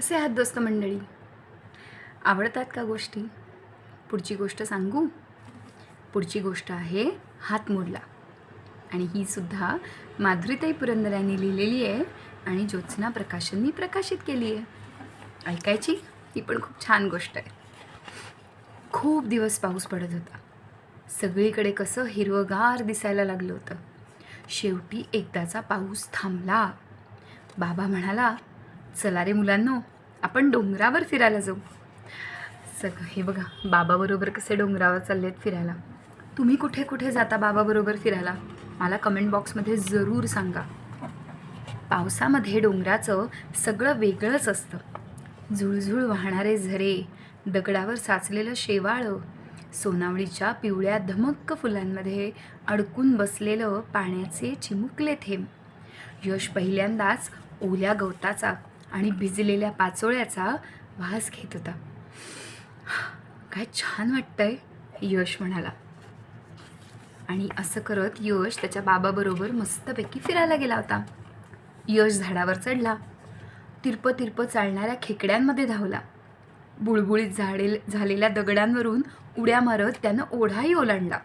कसे आहात दोस्त मंडळी. आवडतात का गोष्टी? पुढची गोष्ट सांगू? पुढची गोष्ट आहे हात मोडला. आणि ही सुद्धा माधुरीताई पुरंदर यांनी लिहिलेली आहे आणि ज्योत्स्ना प्रकाशननी प्रकाशित केली आहे. ऐकायची? ही पण खूप छान गोष्ट आहे. खूप दिवस पाऊस पडत होता. सगळीकडे कसं हिरवगार दिसायला लागलं होतं. शेवटी एकदाचा पाऊस थांबला. बाबा म्हणाला चला रे मुलांनो आपण डोंगरावर फिरायला जाऊ. सगळं हे बघा बाबाबरोबर कसे डोंगरावर चाललेत फिरायला. तुम्ही कुठे कुठे जाता बाबाबरोबर फिरायला? मला कमेंट बॉक्समध्ये जरूर सांगा. पावसामध्ये डोंगराचं सगळं वेगळंच असतं. झुळझुळ वाहणारे झरे दगडावर साचलेलं शेवाळं सोनावळीच्या पिवळ्या धमक्क फुलांमध्ये अडकून बसलेलं पाण्याचे चिमुकले थेंब. यश पहिल्यांदाच ओल्या गवताचा आणि भिजलेल्या पाचोळ्याचा वास घेत होता. काय छान वाटतंय यश म्हणाला. आणि असं करत यश त्याच्या बाबाबरोबर मस्तपैकी फिरायला गेला होता. यश झाडावर चढला. तिरप तिरप चालणाऱ्या खेकड्यांमध्ये धावला. बुळबुळीत झाडे झालेल्या दगडांवरून उड्या मारत त्यानं ओढाही ओलांडला.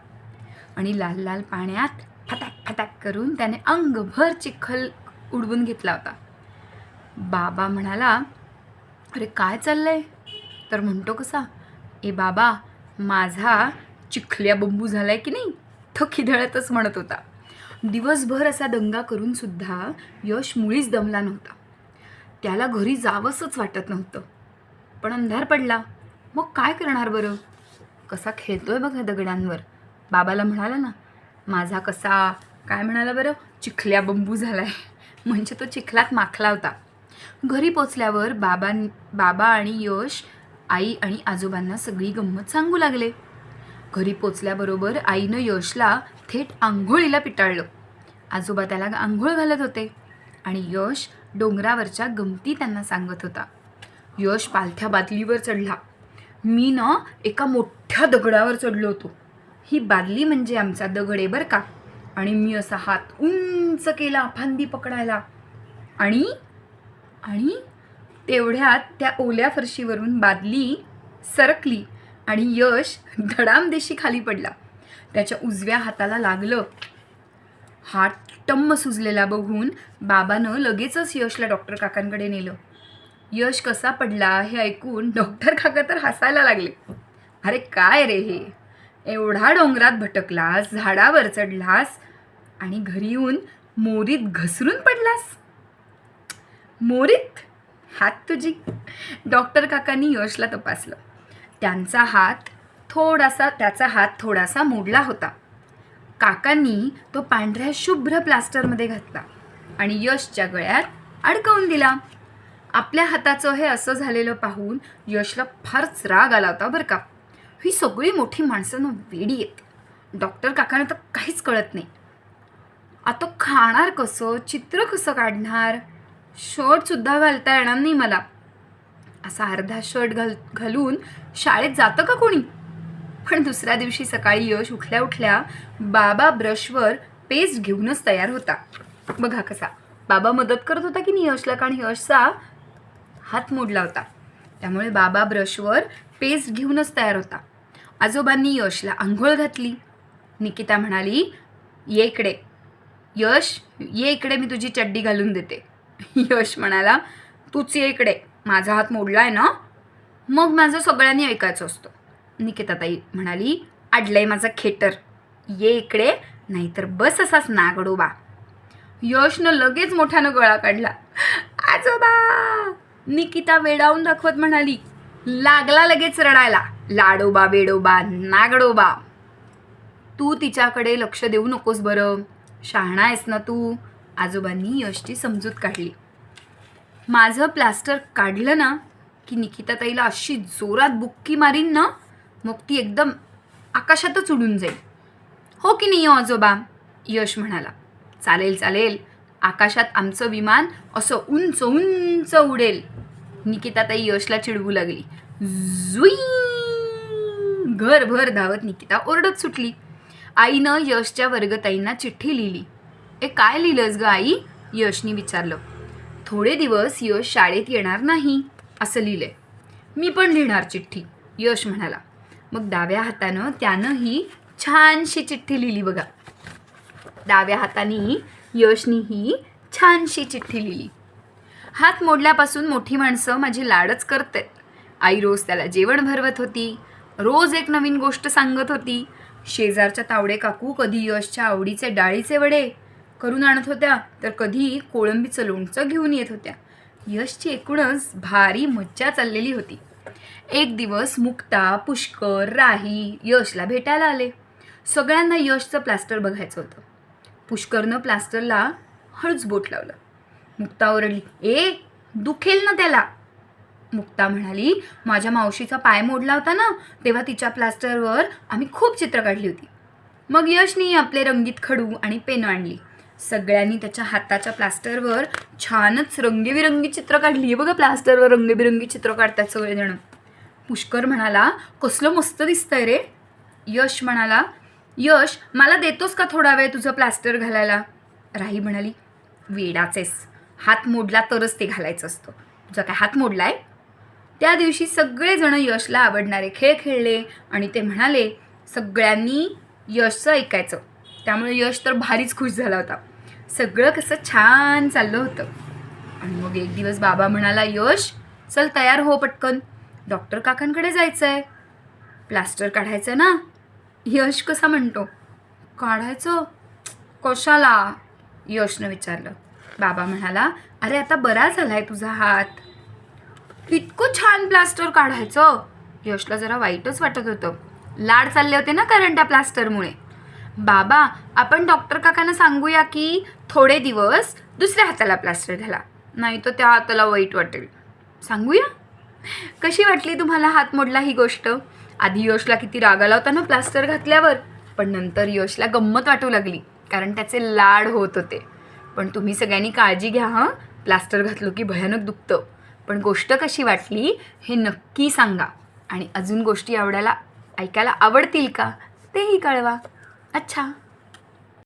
आणि लाल लाल पाण्यात फटाक फटाक करून त्याने अंगभर चिखल उडवून घेतला होता. बाबा म्हणाला अरे काय चाललंय? तर म्हणतो कसा ए बाबा माझा चिखल्या बंबू झालाय की नाही? तो खिदळतच म्हणत होता. दिवसभर असा दंगा करूनसुद्धा यश मुळीच दमला नव्हता. त्याला घरी जावंसंच वाटत नव्हतं. पण अंधार पडला. मग काय करणार बरं? कसा खेळतोय बघा दगडांवर. बाबाला म्हणाला ना माझा कसा काय म्हणाला बरं? चिखल्या बंबू झाला आहे म्हणजे तो चिखलात माखला होता. घरी पोचल्यावर बाबा बाबा आणि यश आई आणि आजोबांना सगळी गंमत सांगू लागले. घरी पोचल्याबरोबर आईनं यशला थेट आंघोळीला पिटाळलं. आजोबा त्याला आंघोळ घालत होते आणि यश डोंगरावरच्या गमती त्यांना सांगत होता. यश पालथ्या बादलीवर चढला. मी ना एका मोठ्या दगडावर चढलो होतो. ही बादली म्हणजे आमचा दगड आहे बरं का? आणि मी असा हात उंच केला फांदी पकडायला. आणि आणि तेवढ्यात त्या ओल्या फरशीवरून बादली सरकली आणि यश धडामदेशी खाली पडला. त्याच्या उजव्या हाताला लागलं. हात टम्म सुजलेला बघून बाबानं लगेचच यशला डॉक्टर काकांकडे नेलं. यश कसा पडला हे ऐकून डॉक्टर काका तर हसायला लागले. अरे काय रे हे? एवढा डोंगरात भटकलास झाडावर चढलास आणि घरी येऊन मोरीत घसरून पडलास? मोरीत? हात तुझी. डॉक्टर काकांनी यशला तपासलं. त्यांचा हात थोडासा त्याचा हात थोडासा मोडला होता. काकांनी तो पांढऱ्या शुभ्र प्लास्टरमध्ये घातला आणि यशच्या गळ्यात अडकवून दिला. आपल्या हाताचं हे असं झालेलं पाहून यशला फारच राग आला होता बरं का. ही सगळी मोठी माणसं वेडी आहेत. डॉक्टर काकांना तर काहीच कळत नाही. आता खाणार कसं? चित्र कसं काढणार? शर्टसुद्धा घालता येणार नाही मला. असा अर्धा शर्ट घाल घालून शाळेत जातं का कोणी? पण दुसऱ्या दिवशी सकाळी यश उठल्या उठल्या बाबा ब्रशवर पेस्ट घेऊनच तयार होता. बघा कसा. बाबा मदत करत होता की नाही यशला? कारण यशचा हात मोडला होता. त्यामुळे बाबा ब्रशवर पेस्ट घेऊनच तयार होता. आजोबांनी यशला आंघोळ घातली. निकिता म्हणाली ये इकडे. यश ये इकडे मी तुझी चड्डी घालून देते. यश म्हणाला तूच ये इकडे माझा हात मोडला आहे ना? मग माझं सगळ्यांनी ऐकायचं असतं. निकिताताई म्हणाली अडलंय माझा खेटर. ये इकडे नाहीतर बस असाच नागडोबा यशनं लगेच मोठ्यानं गळा काढला. आजोबा! निकिता वेडावून दाखवत म्हणाली लागला लगेच रडायला. लाडोबा बेडोबा नागडोबा तू तिच्याकडे लक्ष देऊ नकोस बरं. शहाणा आहेस ना तू. आजोबांनी यशची समजूत काढली. माझं प्लास्टर काढलं ना की निकिताताईला अशी जोरात बुक्की मारीन ना मग ती एकदम आकाशातच उडून जाईल. हो की नाही हो आजोबा? यश म्हणाला. चालेल चालेल. आकाशात आमचं विमान असं उंच उंच उडेल. निकिताताई यशला चिडवू लागली. जुई घरभर धावत निकिता ओरडत सुटली. आईनं यशच्या वर्गताईंना चिठ्ठी लिहिली. ए काय लिहिलंस ग आई? यशनी विचारलं. थोडे दिवस यश शाळेत येणार नाही असं लिहिलंय. मी पण लिहिणार चिठ्ठी यश म्हणाला. मग डाव्या हातानं त्यानं ही छानशी चिठ्ठी लिहिली बघा. डाव्या हाताने यशनी ही छानशी चिठ्ठी लिहिली. हात मोडल्यापासून मोठी माणसं माझी लाडच करतात. आई रोज त्याला जेवण भरवत होती रोज एक नवीन गोष्ट सांगत होती. शेजारच्या तावडे काकू कधी यशच्या आवडीचे डाळीचे वडे करून आणत होत्या तर कधी कोळंबीचं लोणचं घेऊन येत होत्या. यशची एकूणच भारी मज्जा चाललेली होती. एक दिवस मुक्ता पुष्कर राही यशला भेटायला आले. सगळ्यांना यशचं प्लास्टर बघायचं होतं. पुष्करनं प्लास्टरला हळूच बोट लावलं. मुक्ता ओरडली ए दुखेल ना त्याला. मुक्ता म्हणाली माझ्या मावशीचा पाय मोडला होता ना तेव्हा तिच्या प्लास्टरवर आम्ही खूप चित्र काढली होती. मग यशनी आपले रंगीत खडू आणि पेन आणली. सगळ्यांनी त्याच्या हाताच्या प्लास्टरवर छानच रंगीबिरंगी चित्र काढली. बघा प्लास्टरवर रंगीबिरंगी चित्र काढतात सगळेजण. पुष्कर म्हणाला कसलं मस्त दिसतंय रे. यश म्हणाला यश मला देतोस का थोडा वेळ तुझं प्लास्टर घालायला? राही म्हणाली वेडाचेस. हात मोडला तरच ते घालायचं असतं. तुझा काय हात मोडलाय? त्या दिवशी सगळेजण यशला आवडणारे खेळ खेळले आणि ते म्हणाले सगळ्यांनी यशचं ऐकायचं. त्यामुळे यश तर भारीच खुश झाला होता. सगळं कसं छान चाललं होतं. आणि मग एक दिवस बाबा म्हणाला यश चल तयार हो पटकन. डॉक्टर काकांकडे जायचं आहे प्लास्टर काढायचं ना? यश कसा म्हणतो? काढायचं? कशाला? यशनं विचारलं. बाबा म्हणाला अरे आता बरा आहे तुझा हात. इतकं छान प्लास्टर काढायचं? यशला जरा वाईटच वाटत होतं. लाड चालले होते ना कारण त्या प्लास्टरमुळे. बाबा आपण डॉक्टर काकांना सांगूया की थोडे दिवस दुसऱ्या हाताला प्लास्टर घाला नाही तर त्या हाताला वाईट वाटेल. सांगूया? कशी वाटली तुम्हाला हात मोडला ही गोष्ट? आधी यशला किती राग आला होता ना प्लास्टर घातल्यावर पण नंतर यशला गंमत वाटू लागली कारण त्याचे लाड होत होते. पण तुम्ही सगळ्यांनी काळजी घ्या हां? प्लास्टर घातलो की भयानक दुखतं. पण गोष्ट कशी वाटली हे नक्की सांगा. आणि अजून गोष्टी आवडायला ऐकायला आवडतील का? तेही कळवा. अच्छा.